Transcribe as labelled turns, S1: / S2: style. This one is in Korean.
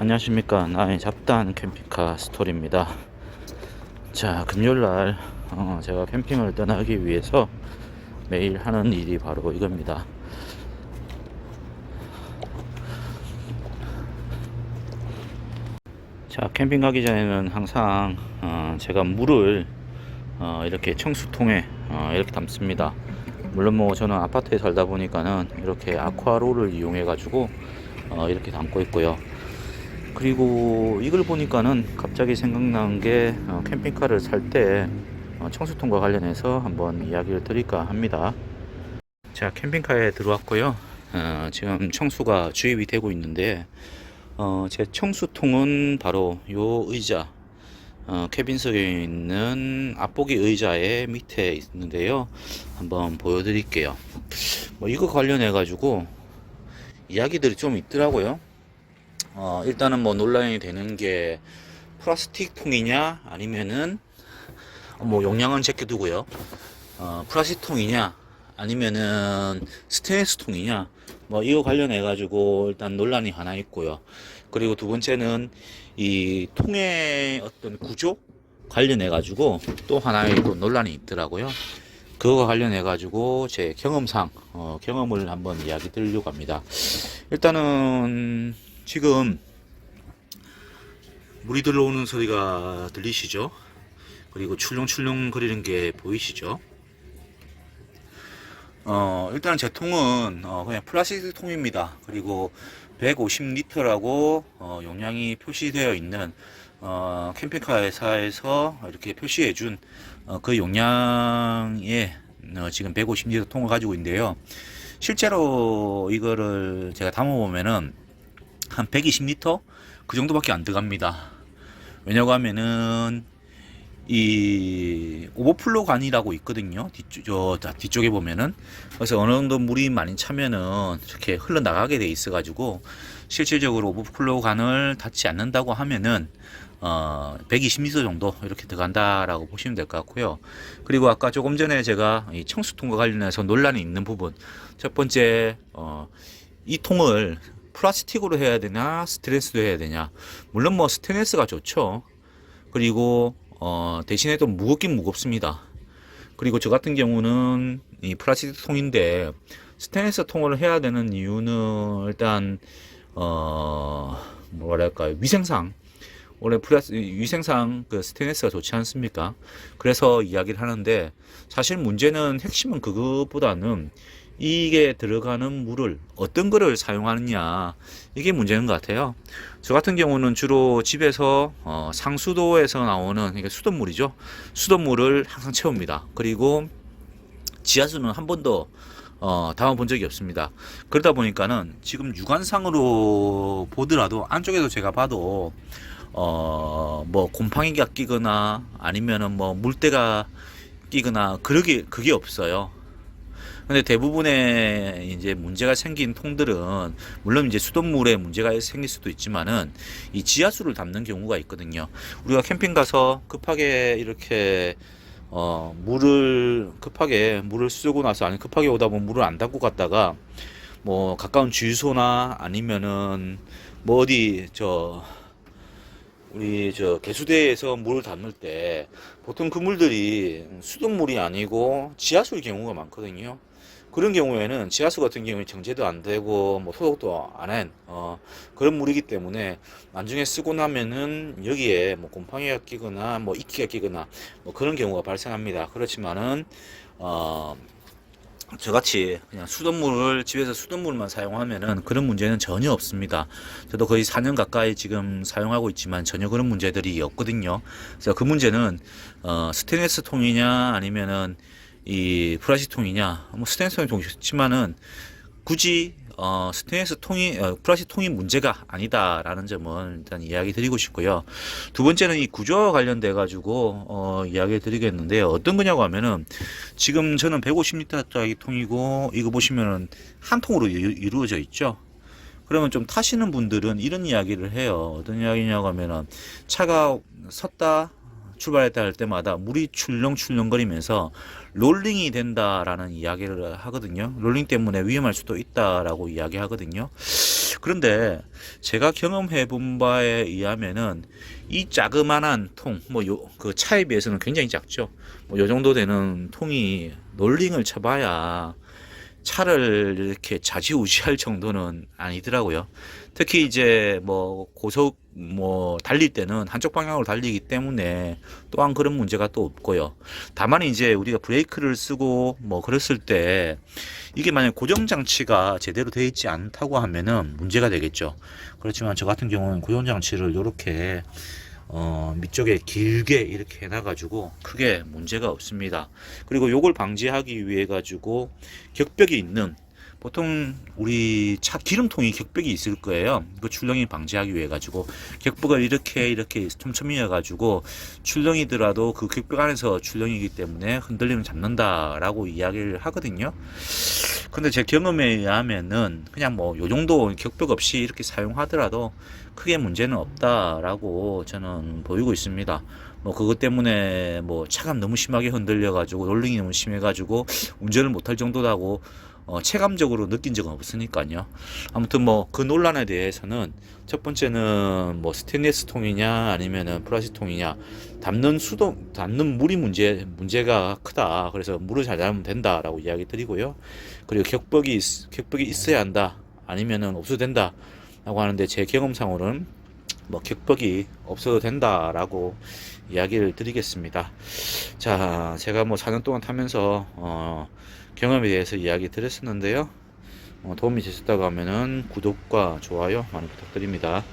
S1: 안녕하십니까. 나의 잡다한 캠핑카 스토리입니다. 자 금요일날 어, 제가 캠핑을 떠나기 위해서 매일 하는 일이 바로 이겁니다. 자 캠핑 가기 전에는 항상 어, 제가 물을 어, 이렇게 청수통에 어, 이렇게 담습니다. 물론 뭐 저는 아파트에 살다 보니까는 이렇게 아쿠아로를 이용해 가지고 어, 이렇게 담고 있고요 그리고 이걸 보니까는 갑자기 생각난 게 어, 캠핑카를 살때 어, 청수통과 관련해서 한번 이야기를 드릴까 합니다. 자, 캠핑카에 들어왔고요. 어, 지금 청수가 주입이 되고 있는데 어, 제 청수통은 바로 요 의자 어, 캐빈석에 있는 앞보기 의자의 밑에 있는데요. 한번 보여드릴게요. 뭐 이거 관련해 가지고 이야기들이 좀 있더라고요. 어, 일단은 뭐 논란이 되는 게 플라스틱 통이냐 아니면은 뭐 용량은 제껴두고요. 어, 플라스틱 통이냐 아니면은 스테인리스 통이냐 뭐 이거 관련해 가지고 일단 논란이 하나 있고요. 그리고 두 번째는 이 통의 어떤 구조 관련해 가지고 또 하나의 또 논란이 있더라고요. 그거와 관련해 가지고 제 경험상 어, 경험을 한번 이야기 드리려고 합니다. 일단은 지금 물이 들어오는 소리가 들리시죠? 그리고 출렁출렁 거리는 게 보이시죠? 어, 일단 제 통은 어, 그냥 플라스틱 통입니다. 그리고 150리터라고 어, 용량이 표시되어 있는 어, 캠핑카 회사에서 이렇게 표시해준 어, 그 용량의 어, 지금 150리터 통을 가지고 있는데요. 실제로 이거를 제가 담아보면은 한 120리터 그 정도밖에 안 들어갑니다. 왜냐고 하면은 이 오버플로 간이라고 있거든요. 뒤쪽 저 자, 뒤쪽에 보면은 그래서 어느 정도 물이 많이 차면은 이렇게 흘러 나가게 돼 있어 가지고 실질적으로 오버플로 간을 닿지 않는다고 하면은 어 120m 정도 이렇게 들어간다라고 보시면 될 것 같고요. 그리고 아까 조금 전에 제가 이 청수통과 관련해서 논란이 있는 부분 첫 번째 어 이 통을 플라스틱으로 해야 되냐 스테인리스로 해야 되냐. 물론 뭐 스테인리스가 좋죠. 그리고 어 대신에 또 무겁긴 무겁습니다. 그리고 저 같은 경우는 이 플라스틱 통인데 스테인리스 통을 해야 되는 이유는 일단 어 뭐랄까 위생상. 원래 플라스 위생상 그 스테인리스가 좋지 않습니까? 그래서 이야기를 하는데 사실 문제는 핵심은 그것보다는 이게 들어가는 물을 어떤 거를 사용하느냐 이게 문제인 것 같아요. 저 같은 경우는 주로 집에서 어, 상수도에서 나오는 이게 수돗물이죠. 수돗물을 항상 채웁니다. 그리고 지하수는 한 번도 어, 담아본 적이 없습니다. 그러다 보니까는 지금 육안상으로 보더라도 안쪽에도 제가 봐도 어, 뭐 곰팡이가 끼거나 아니면은 뭐 물때가 끼거나 그러게 그게 없어요. 근데 대부분의 이제 문제가 생긴 통들은 물론 이제 수돗물에 문제가 생길 수도 있지만은 이 지하수를 담는 경우가 있거든요. 우리가 캠핑 가서 급하게 이렇게 어 물을 급하게 물을 쓰고 나서 아니 급하게 오다 보면 물을 안 담고 갔다가 뭐 가까운 주유소나 아니면은 뭐 어디 저 우리 저 개수대에서 물을 담을 때 보통 그 물들이 수돗물이 아니고 지하수일 경우가 많거든요. 그런 경우에는 지하수 같은 경우에 정제도 안 되고 뭐 소독도 안한 어, 그런 물이기 때문에 나중에 쓰고 나면은 여기에 뭐 곰팡이가 끼거나 뭐 이끼가 끼거나 뭐 그런 경우가 발생합니다. 그렇지만은 어 저같이 그냥 수돗물을 집에서 수돗물만 사용하면은 그런 문제는 전혀 없습니다. 저도 거의 4년 가까이 지금 사용하고 있지만 전혀 그런 문제들이 없거든요. 그래서 그 문제는 어 스테인리스 통이냐 아니면은 이 플라스틱 통이냐 뭐 스테인리스 통이 좋지만은 굳이 어, 스테인리스 통이 어, 플라스틱 통이 문제가 아니다라는 점은 일단 이야기 드리고 싶고요. 두 번째는 이 구조와 관련돼 가지고 어, 이야기 드리겠는데요. 어떤 거냐고 하면은 지금 저는 150리터짜리 통이고 이거 보시면은 한 통으로 이- 이루어져 있죠. 그러면 좀 타시는 분들은 이런 이야기를 해요. 어떤 이야기냐고 하면은 차가 섰다 출발했다 할 때마다 물이 출렁출렁거리면서 롤링이 된다라는 이야기를 하거든요. 롤링 때문에 위험할 수도 있다라고 이야기하거든요. 그런데 제가 경험해 본 바에 의하면은 이 자그만한 통, 뭐 요 그 차에 비해서는 굉장히 작죠. 뭐 요 정도 되는 통이 롤링을 쳐봐야 차를 이렇게 좌지우지할 정도는 아니더라고요. 특히 이제 뭐 고속 뭐 달릴 때는 한쪽 방향으로 달리기 때문에 또한 그런 문제가 또 없고요. 다만 이제 우리가 브레이크를 쓰고 뭐 그랬을 때 이게 만약 고정 장치가 제대로 되어 있지 않다고 하면은 문제가 되겠죠. 그렇지만 저 같은 경우는 고정 장치를 이렇게 어, 밑쪽에 길게 이렇게 해놔가지고 크게 문제가 없습니다. 그리고 요걸 방지하기 위해 가지고 격벽이 있는 보통 우리 차 기름통이 격벽이 있을 거예요. 그 출렁이 방지하기 위해 가지고 격벽을 이렇게 이렇게 촘촘히 해 가지고 출렁이더라도 그 격벽 안에서 출렁이기 때문에 흔들림을 잡는다라고 이야기를 하거든요. 근데 제 경험에 의하면은 그냥 뭐 요 정도 격벽 없이 이렇게 사용하더라도 크게 문제는 없다라고 저는 보이고 있습니다. 뭐 그것 때문에 뭐 차가 너무 심하게 흔들려 가지고 롤링이 너무 심해 가지고 운전을 못할 정도라고 어, 체감적으로 느낀 적은 없으니까요. 아무튼 뭐 그 논란에 대해서는 첫 번째는 뭐 스테인리스 통이냐 아니면은 플라스틱 통이냐 담는 수도 담는 물이 문제 문제가 크다. 그래서 물을 잘 담으면 된다라고 이야기 드리고요. 그리고 격벽이 있- 격벽이 있어야 한다. 아니면은 없어도 된다. 라고 하는데 제 경험상으로는 뭐 격벽이 없어도 된다라고 이야기를 드리겠습니다. 자, 제가 뭐 4년 동안 타면서 어, 경험에 대해서 이야기 드렸었는데요. 어, 도움이 되셨다고 하면은 구독과 좋아요 많이 부탁드립니다.